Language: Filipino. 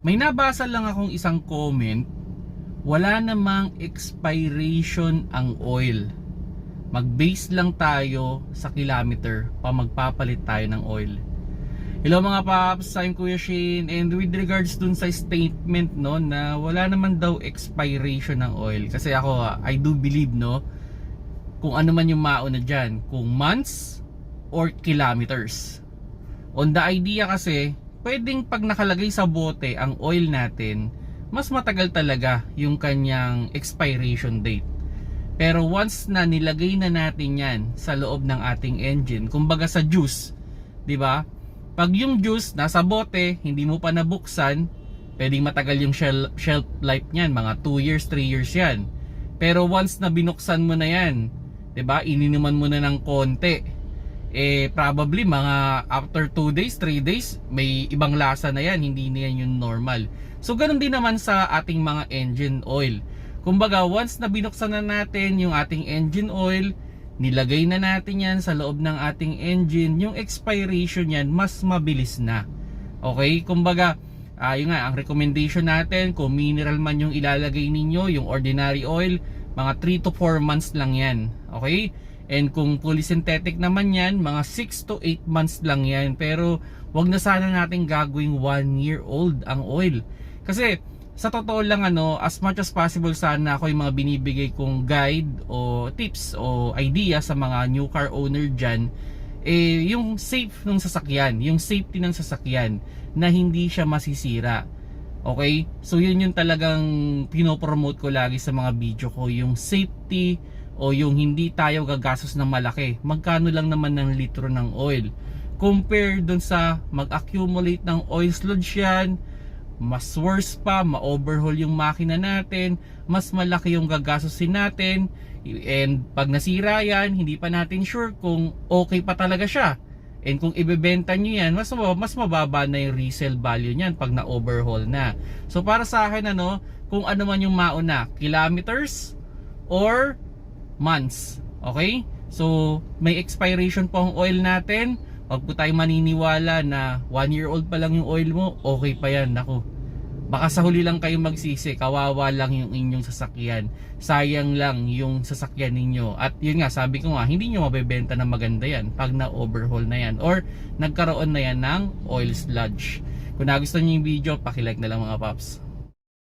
May nabasa lang akong isang comment, wala namang expiration ang oil. Mag-base lang tayo sa kilometer pa magpapalit tayo ng oil. Hello mga paps, I'm Kuya Shane. And with regards dun sa statement no na wala naman daw expiration ng oil. Kasi ako I do believe no kung ano man yung mauna dyan. Kung months or kilometers. On the idea kasi pwedeng pag nakalagay sa bote ang oil natin mas matagal talaga yung kanyang expiration date pero once na nilagay na natin yan sa loob ng ating engine kumbaga sa juice di ba pag yung juice nasa bote, hindi mo pa nabuksan, pwedeng matagal yung shelf life niyan, mga 2 years, 3 years yan. Pero once na binuksan mo na yan, 'di ba? Ininuman mo na ng konti. Eh probably mga after 2 days, 3 days, may ibang lasa na yan, hindi na yan yung normal. So ganun din naman sa ating mga engine oil. Kumbaga, once na binuksan na natin yung ating engine oil, nilagay na natin yan sa loob ng ating engine, yung expiration yan mas mabilis na. Okay? Kumbaga, uh, yun nga, ang recommendation natin, kung mineral man yung ilalagay ninyo, yung ordinary oil, mga 3 to 4 months lang yan. Okay? And kung fully synthetic naman yan, mga 6 to 8 months lang yan. Pero, wag na sana natin gagawing 1 year old ang oil. Kasi, sa totoo lang ano, as much as possible sana ako yung mga binibigay kong guide o tips o idea sa mga new car owner dyan, eh, yung safe ng sasakyan, yung safety ng sasakyan na hindi siya masisira. Okay? So yun yung talagang pinopromote ko lagi sa mga video ko, yung safety o yung hindi tayo gagastos ng malaki. Magkano lang naman ng litro ng oil. Compare dun sa mag-accumulate ng oil sludge yan, mas worse pa, ma-overhaul yung makina natin, mas malaki yung gagastusin natin, and pag nasira yan, hindi pa natin sure kung okay pa talaga siya. And kung ibebenta nyo yan, mas, mas mababa na yung resale value niyan pag na-overhaul na. So para sa akin, ano, kung ano man yung mauna, kilometers or months. Okay? So, may expiration po ang oil natin. Huwag po tayo maniniwala na 1 year old pa lang yung oil mo, okay pa yan. Naku, baka sa huli lang kayo magsisi, kawawa lang yung inyong sasakyan. Sayang lang yung sasakyan ninyo. At yun nga, sabi ko nga, hindi nyo mabebenta na maganda yan pag na-overhaul na yan or nagkaroon na yan ng oil sludge. Kung nagustuhan nyo yung video, pakilike na lang mga paps.